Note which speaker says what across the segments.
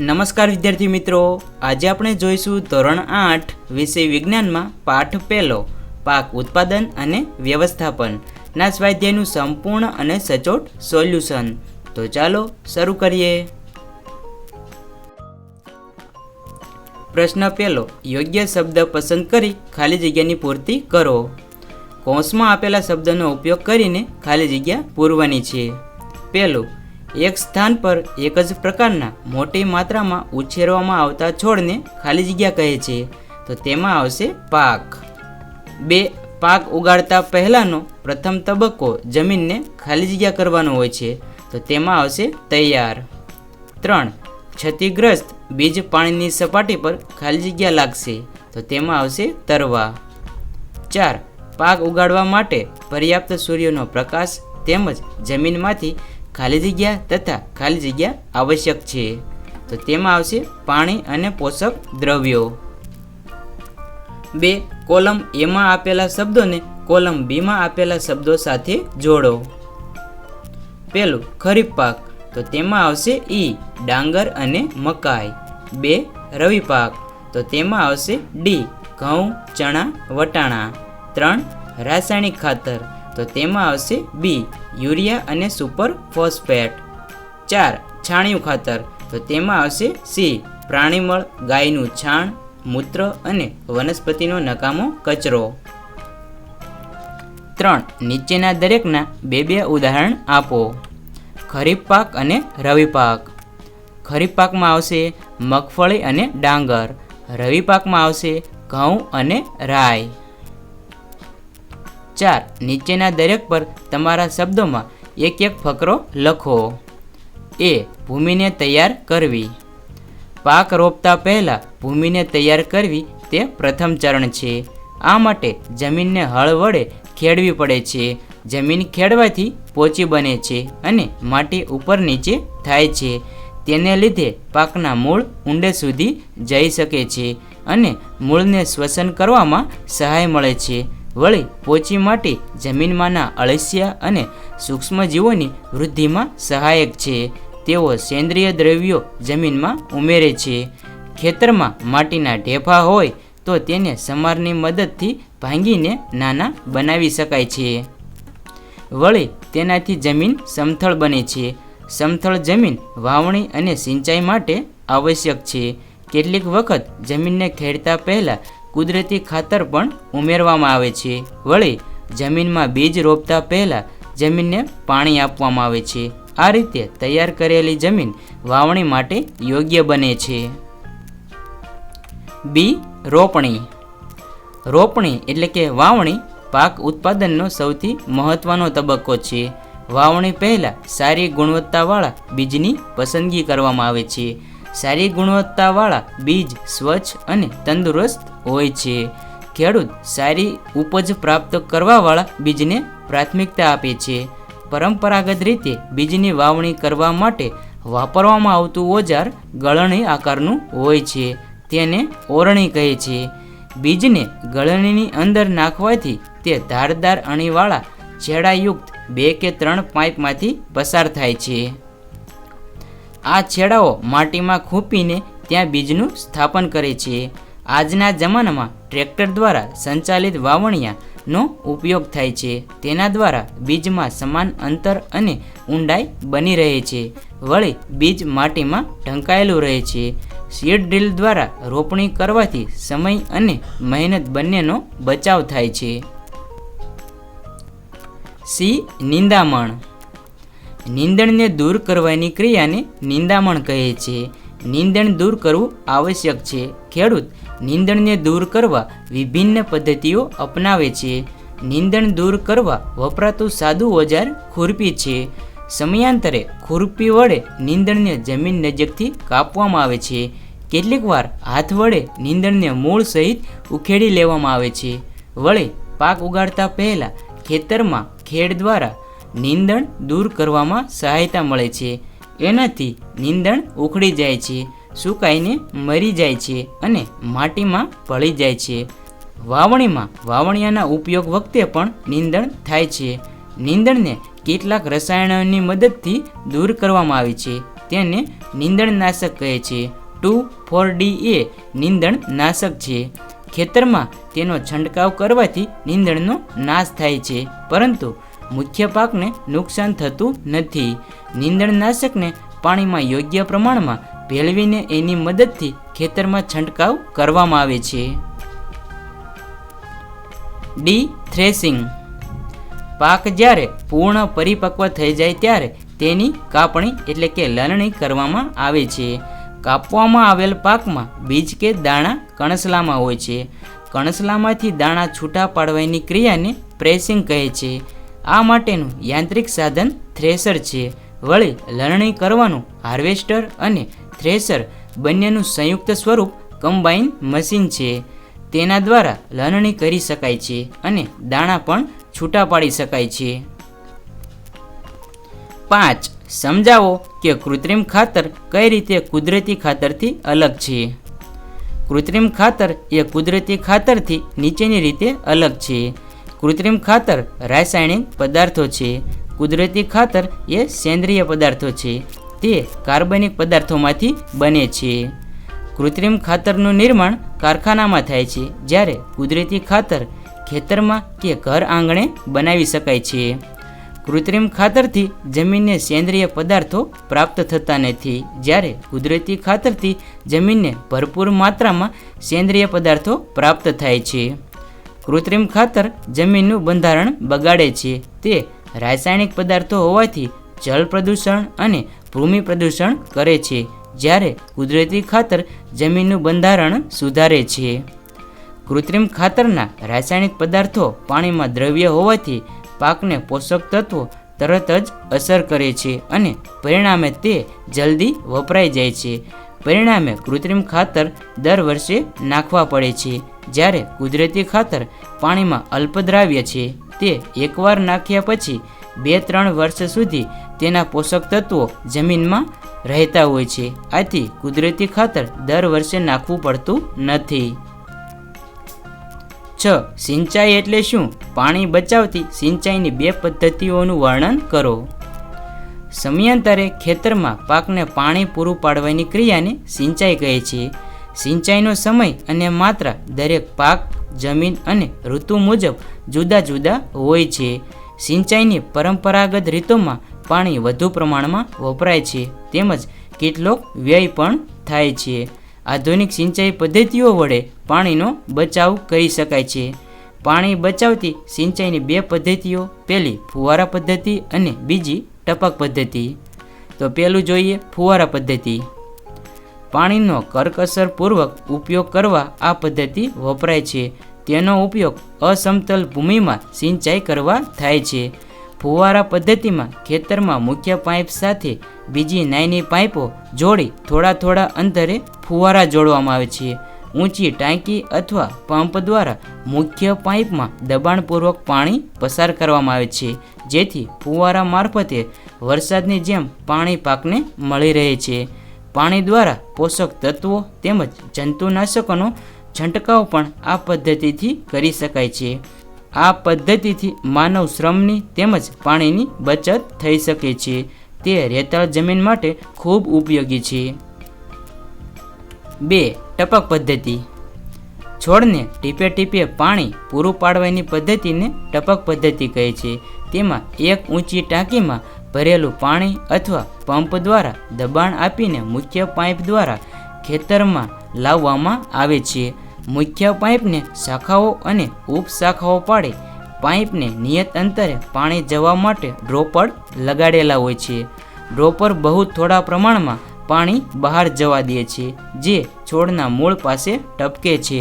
Speaker 1: નમસ્કાર વિદ્યાર્થી મિત્રો. આજે આપણે જોઈશું ધોરણ આઠ વિષય વિજ્ઞાનમાં પાઠ પહેલો, પાક ઉત્પાદન અને વ્યવસ્થાપન. ના સ્વાધ્યાયનું સંપૂર્ણ અને સચોટ સોલ્યુશન. તો ચાલો શરૂ કરીએ. પ્રશ્ન પહેલો, યોગ્ય શબ્દ પસંદ કરી ખાલી જગ્યાની પૂર્તિ કરો. કૌંસમાં આપેલા શબ્દનો ઉપયોગ કરીને ખાલી જગ્યા પૂરવાની છે. પહેલું એક સ્થાન પર એક જ પ્રકારના મોટી માત્રામાં ઉછેરવામાં આવતા છોડને ખાલી જગ્યા કહે છે. તો તેમાં આવશે પાક. બે, પાક ઉગાડતા પહેલાંનો પ્રથમ તબક્કો જમીનને ખાલી જગ્યા કરવાનો હોય છે. તો તેમાં આવશે તૈયાર. ત્રણ, ક્ષતિગ્રસ્ત બીજ પાણીની સપાટી પર ખાલી જગ્યા લાગશે. તો તેમાં આવશે તરવા. ચાર, પાક ઉગાડવા માટે પર્યાપ્ત સૂર્યનો પ્રકાશ તેમજ જમીનમાંથી ખાલી જગ્યા તથા ખાલી જગ્યા આવશ્યક છે. તો તેમાં આવશે પાણી અને પોષક દ્રવ્યો. બે, કોલમ એમાં આપેલા શબ્દોને કોલમ બીમાં આપેલા શબ્દો સાથે જોડો. પેલું, ખરીફ પાક. તો તેમાં આવશે ઈ, ડાંગર અને મકાઈ. બે, રવિ પાક. તો તેમાં આવશે ડી, ઘઉં, ચણા, વટાણા. ત્રણ, રાસાયણિક ખાતર. તો તેમાં આવશે બી યુરિયા અને સુપર ફોસ્ફેટ. ચાર, છાણિયું ખાતર. તો તેમાં આવશે સી પ્રાણીમળ, ગાયનું છાણ, મૂત્ર અને વનસ્પતિનો નકામો કચરો. ત્રણ, નીચેના દરેકના બે બે ઉદાહરણ આપો. ખરીફ પાક અને રવિ પાક. ખરીફ પાકમાં આવશે મગફળી અને ડાંગર. રવિ પાકમાં આવશે ઘઉં અને રાઈ. ચાર નીચેના દરેક પર તમારા શબ્દોમાં એક એક ફકરો લખો. એ ભૂમિને તૈયાર કરવી. પાક રોપતા પહેલાં ભૂમિને તૈયાર કરવી તે પ્રથમ ચરણ છે. આ માટે જમીનને હળ વડે ખેડવી પડે છે. જમીન ખેડવાથી પોચી બને છે અને માટી ઉપર નીચે થાય છે. તેને લીધે પાકના મૂળ ઊંડે સુધી જઈ શકે છે અને મૂળને શ્વસન કરવામાં સહાય મળે છે. વળી પોચી માટી જમીનમાંના અળસિયા અને સૂક્ષ્મજીવોની વૃદ્ધિમાં સહાયક છે. તેઓ સેન્દ્રિય દ્રવ્યો જમીનમાં ઉમેરે છે. ખેતરમાં માટીના ઢેફા હોય તો તેને સમારની મદદથી ભાંગીને નાના બનાવી શકાય છે. વળી તેનાથી જમીન સમથળ બને છે. સમથળ જમીન વાવણી અને સિંચાઈ માટે આવશ્યક છે. કેટલીક વખત જમીનને ખેડતા પહેલાં કુદરતી ખાતર પણ ઉમેરવામાં આવે છે. વળી, જમીનમાં બીજ રોપતા પહેલાં જમીનને પાણી આપવામાં આવે છે. આ રીતે તૈયાર કરેલી જમીન વાવણી માટે યોગ્ય બને છે. બી રોપણી. રોપણી એટલે કે વાવણી પાક ઉત્પાદનનો સૌથી મહત્વનો તબક્કો છે. વાવણી પહેલાં સારી ગુણવત્તાવાળા બીજની પસંદગી કરવામાં આવે છે. સારી ગુણવત્તાવાળા બીજ સ્વચ્છ અને તંદુરસ્ત હોય છે. ખેડૂત સારી ઉપજ પ્રાપ્ત કરવાવાળા બીજને પ્રાથમિકતા આપે છે. પરંપરાગત રીતે બીજની વાવણી કરવા માટે વાપરવામાં આવતું ઓજાર ગળણી આકારનું હોય છે. તેને ઓરણી કહે છે. બીજને ગળણીની અંદર નાખવાથી તે ધારદાર અણીવાળા છેડાયુક્ત બે કે ત્રણ પાઇપમાંથી પસાર થાય છે. આ છેડાઓ માટીમાં ખૂંપીને ત્યાં બીજનું સ્થાપન કરે છે. આજના જમાનામાં ટ્રેક્ટર દ્વારા સંચાલિત વાવણિયાનો ઉપયોગ થાય છે. તેના દ્વારા બીજમાં સમાન અંતર અને ઊંડાઈ બની રહે છે. વળી બીજ માટીમાં ઢંકાયેલું રહે છે. સીડ ડ્રીલ દ્વારા રોપણી કરવાથી સમય અને મહેનત બંનેનો બચાવ થાય છે. સી. નિંદામણ. નિંદણને દૂર કરવાની ક્રિયાને નિંદામણ કહે છે. નિંદણ દૂર કરવું આવશ્યક છે. ખેડૂત નિંદણને દૂર કરવા વિભિન્ન પદ્ધતિઓ અપનાવે છે. નિંદણ દૂર કરવા વપરાતું સાદું ઓજાર ખુરપી છે. સમયાંતરે ખુરપી વડે નિંદણને જમીન નજીકથી કાપવામાં આવે છે. કેટલીક વાર હાથ વડે નિંદણને મૂળ સહિત ઉખેડી લેવામાં આવે છે. વળી પાક ઉગાડતા પહેલાં ખેતરમાં ખેડ દ્વારા નિંદણ દૂર કરવામાં સહાયતા મળે છે. એનાથી નીંદણ ઉખડી જાય છે, સુકાઈને મરી જાય છે અને માટીમાં ભળી જાય છે. વાવણીમાં વાવણિયાના ઉપયોગ વખતે પણ નિંદણ થાય છે. નીંદણને કેટલાક રસાયણોની મદદથી દૂર કરવામાં આવે છે. તેને નીંદણનાશક કહે છે. ટુ ફોર ડી એ નીંદણનાશક છે. ખેતરમાં તેનો છંટકાવ કરવાથી નીંદણનો નાશ થાય છે. પરંતુ મુખ્ય પાકને નુકસાન થતું નથી. નીંદણનાશકને પાણીમાં યોગ્ય પ્રમાણમાં ભેળવીને એની મદદથી ખેતરમાં છંટકાવ કરવામાં આવે છે. D threshing. પાક જ્યારે પૂર્ણ પરિપક્વ થઈ જાય ત્યારે તેની કાપણી એટલે કે લણણી કરવામાં આવે છે. કાપવામાં આવેલ પાકમાં બીજ કે દાણા કણસલામાં હોય છે. કણસલામાંથી દાણા છૂટા પાડવાની ક્રિયાને પ્રેસિંગ કહે છે. આ માટેનું યાંત્રિક સાધન થ્રેસર છે. વળી, લણણી કરવાનું હાર્વેસ્ટર અને થ્રેસર બંનેનું સંયુક્ત સ્વરૂપ કમ્બાઈન મશીન છે. તેના દ્વારા લણણી કરી શકાય છે અને દાણા પણ છૂટા પાડી શકાય છે. પાંચ, સમજાવો કે કૃત્રિમ ખાતર કઈ રીતે કુદરતી ખાતરથી અલગ છે? કૃત્રિમ ખાતર એ કુદરતી ખાતરથી નીચેની રીતે અલગ છે. કૃત્રિમ ખાતર રાસાયણિક પદાર્થો છે. કુદરતી ખાતર એ સેન્દ્રિય પદાર્થો છે. તે કાર્બનિક પદાર્થોમાંથી બને છે. કૃત્રિમ ખાતરનું નિર્માણ કારખાનામાં થાય છે, જ્યારે કુદરતી ખાતર ખેતરમાં કે ઘર આંગણે બનાવી શકાય છે. કૃત્રિમ ખાતરથી જમીનને સેન્દ્રિય પદાર્થો પ્રાપ્ત થતા નથી, જ્યારે કુદરતી ખાતરથી જમીનને ભરપૂર માત્રામાં સેન્દ્રિય પદાર્થો પ્રાપ્ત થાય છે. કૃત્રિમ ખાતર જમીનનું બંધારણ બગાડે છે. તે રાસાયણિક પદાર્થો હોવાથી જળ પ્રદૂષણ અને ભૂમિ પ્રદૂષણ કરે છે, જ્યારે કુદરતી ખાતર જમીનનું બંધારણ સુધારે છે. કૃત્રિમ ખાતરના રાસાયણિક પદાર્થો પાણીમાં દ્રવ્ય હોવાથી પાકને પોષક તત્વો તરત જ અસર કરે છે અને પરિણામે તે જલ્દી વપરાઈ જાય છે. પરિણામે કૃત્રિમ ખાતર દર વર્ષે નાખવા પડે છે. જ્યારે કુદરતી ખાતર પાણીમાં અલ્પદ્રાવ્ય છે, તે એકવાર નાખ્યા પછી બે ત્રણ વર્ષ સુધી તેના પોષક તત્વો જમીનમાં રહેતા હોય છે. આથી કુદરતી ખાતર દર વર્ષે નાખવું પડતું નથી. છ. સિંચાઈ એટલે શું? પાણી બચાવતી સિંચાઈની બે પદ્ધતિઓનું વર્ણન કરો. સમયાંતરે ખેતરમાં પાકને પાણી પૂરું પાડવાની ક્રિયાને સિંચાઈ કહે છે. સિંચાઈનો સમય અને માત્રા દરેક પાક, જમીન અને ઋતુ મુજબ જુદા જુદા હોય છે. સિંચાઈની પરંપરાગત રીતોમાં પાણી વધુ પ્રમાણમાં વપરાય છે તેમજ કેટલોક વ્યય પણ થાય છે. આધુનિક સિંચાઈ પદ્ધતિઓ વડે પાણીનો બચાવ કરી શકાય છે. પાણી બચાવતી સિંચાઈની બે પદ્ધતિઓ, પહેલી ફુવારા પદ્ધતિ અને બીજી ટપક પદ્ધતિ. તો પહેલું જોઈએ ફુવારા પદ્ધતિ. પાણીનો કરકસરપૂર્વક ઉપયોગ કરવા આ પદ્ધતિ વપરાય છે. તેનો ઉપયોગ અસમતલ ભૂમિમાં સિંચાઈ કરવા થાય છે. ફુવારા પદ્ધતિમાં ખેતરમાં મુખ્ય પાઇપ સાથે બીજી નાની પાઇપો જોડી થોડા થોડા અંતરે ફુવારા જોડવામાં આવે છે. ઊંચી ટાંકી અથવા પંપ દ્વારા મુખ્ય પાઇપમાં દબાણપૂર્વક પાણી પસાર કરવામાં આવે છે. જેથી ફુવારા મારફતે વરસાદની જેમ પાણી પાકને મળી રહે છે. પાણી દ્વારા પોષક તત્વો તેમજ જંતુનાશકોનો છંટકાવ પણ આ પદ્ધતિથી કરી શકાય છે. આ પદ્ધતિથી માનવ શ્રમની તેમજ પાણીની બચત થઈ શકે છે. તે રેતાળ જમીન માટે ખૂબ ઉપયોગી છે. બે, ટપક પદ્ધતિ. છોડને ટીપે ટીપે પાણી પૂરું પાડવાની પદ્ધતિને ટપક પદ્ધતિ કહે છે. તેમાં એક ઊંચી ટાંકીમાં ભરેલું પાણી અથવા પંપ દ્વારા દબાણ આપીને મુખ્ય પાઇપ દ્વારા ખેતરમાં લાવવામાં આવે છે. મુખ્ય પાઇપને શાખાઓ અને ઉપશાખાઓ પાડે. પાઇપને નિયત અંતરે પાણી જવા માટે ડ્રોપર લગાડેલા હોય છે. ડ્રોપર બહુ થોડા પ્રમાણમાં પાણી બહાર જવા દે છે, જે છોડના મૂળ પાસે ટપકે છે.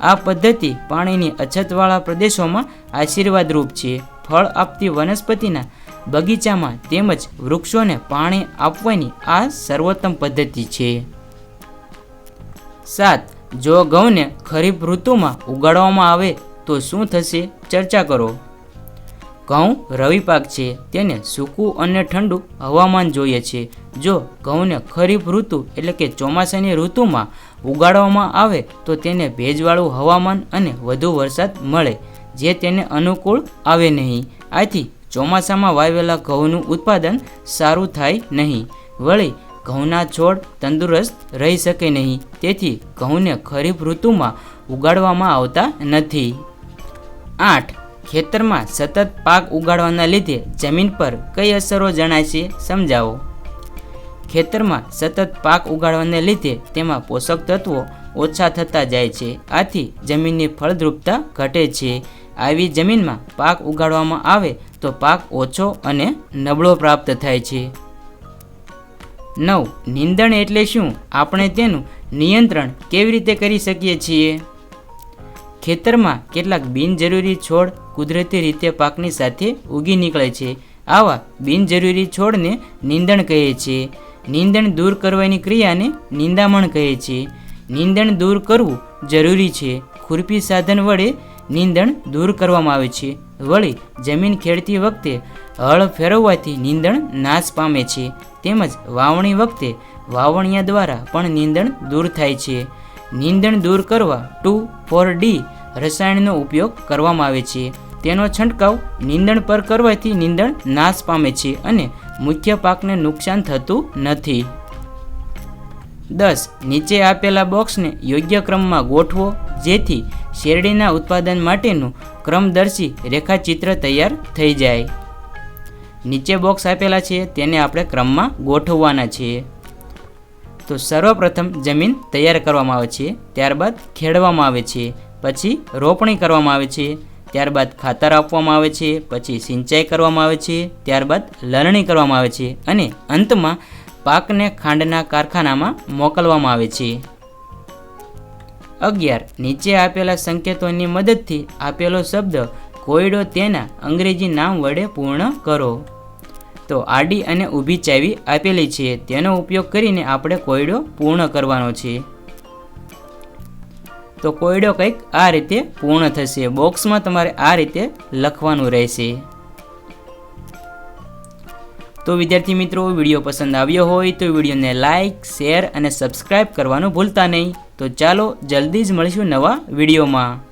Speaker 1: આ પદ્ધતિ પાણીની અછતવાળા પ્રદેશોમાં આશીર્વાદરૂપ છે. ફળ આપતી વનસ્પતિના બગીચામાં તેમજ વૃક્ષોને પાણી આપવાની આ સર્વોત્તમ પદ્ધતિ છે. સાત, જો ઘઉંને ખરીફ ઋતુમાં ઉગાડવામાં આવે તો શું થશે? ચર્ચા કરો. ઘઉં રવિ પાક છે, તેને સૂકું અને ઠંડુ હવામાન જોઈએ છે. જો ઘઉંને ખરીફ ઋતુ એટલે કે ચોમાસાની ઋતુમાં ઉગાડવામાં આવે તો તેને ભેજવાળું હવામાન અને વધુ વરસાદ મળે, જે તેને અનુકૂળ આવે નહીં. આથી ચોમાસામાં વાવેલા ઘઉંનું ઉત્પાદન સારું થાય નહીં. વળી, ઘઉંના છોડ તંદુરસ્ત રહી શકે નહીં. તેથી ઘઉંને ખરીફ ઋતુમાં ઉગાડવામાં આવતા નથી. આઠ. ખેતરમાં સતત પાક ઉગાડવાના લીધે જમીન પર કઈ અસરો જણાય છે સમજાવો. ખેતરમાં સતત પાક ઉગાડવાને લીધે તેમાં પોષક તત્વો ઓછા થતા જાય છે. આથી જમીનની ફળદ્રુપતા ઘટે છે. આવી જમીનમાં પાક ઉગાડવામાં આવે તો પાક ઓછો અને નબળો પ્રાપ્ત થાય છે. નવ. નિંદણ એટલે શું? આપણે તેનું નિયંત્રણ કેવી રીતે કરી શકીએ છીએ? ખેતરમાં કેટલાક બિનજરૂરી છોડ કુદરતી રીતે પાકની સાથે ઉગી નીકળે છે. આવા બિનજરૂરી છોડને નિંદણ કહે છે. નિંદણ દૂર કરવાની ક્રિયાને નિંદામણ કહે છે. નિંદણ દૂર કરવું જરૂરી છે. ખુરપી સાધન વડે નિંદણ દૂર કરવામાં આવે છે. વળી જમીન ખેડતી વખતે હળ ફેરવવાથી નિંદણ નાશ પામે છે. તેમજ વાવણી વખતે વાવણીયા દ્વારા પણ નિંદણ દૂર થાય છે. નીંદણ દૂર કરવા ટુ ફોર ડી રસાયણનો ઉપયોગ કરવામાં આવે છે. તેનો છંટકાવ નિંદણ પર કરવાથી નિંદણ નાશ પામે છે અને મુખ્ય પાકને નુકસાન થતું નથી. દસ. નીચે આપેલા બોક્સને યોગ્ય ક્રમમાં ગોઠવો, જેથી શેરડીના ઉત્પાદન માટેનું ક્રમદર્શી રેખાચિત્ર તૈયાર થઈ જાય. નીચે બોક્સ આપેલા છે, તેને આપણે ક્રમમાં ગોઠવવાના છીએ. તો સર્વપ્રથમ જમીન તૈયાર કરવામાં આવે છે, ત્યારબાદ ખેડવામાં આવે છે, પછી રોપણી કરવામાં આવે છે, ત્યારબાદ ખાતર આપવામાં આવે છે, પછી સિંચાઈ કરવામાં આવે છે, ત્યારબાદ લણણી કરવામાં આવે છે અને અંતમાં પાકને ખાંડના કારખાનામાં મોકલવામાં આવે છે. અગિયાર. નીચે આપેલા સંકેતોની મદદથી આપેલો શબ્દ કોયડો તેના અંગ્રેજી નામ વડે પૂર્ણ કરો. તો આડી અને ઊભી ચાવી આપેલી છે. તેનો ઉપયોગ કરીને આપણે કોયડો પૂર્ણ કરવાનો છે. તો કોયડો કંઈક આ રીતે પૂર્ણ થશે. બોક્સમાં તમારે આ રીતે લખવાનું રહેશે. તો વિદ્યાર્થી મિત્રો, વીડિયો પસંદ આવ્યો હોય તો વિડીયોને લાઇક શેર અને સબસ્ક્રાઈબ કરવાનું ભૂલતા નહીં. તો ચાલો જલ્દી જ મળીશું નવા વિડીયોમાં.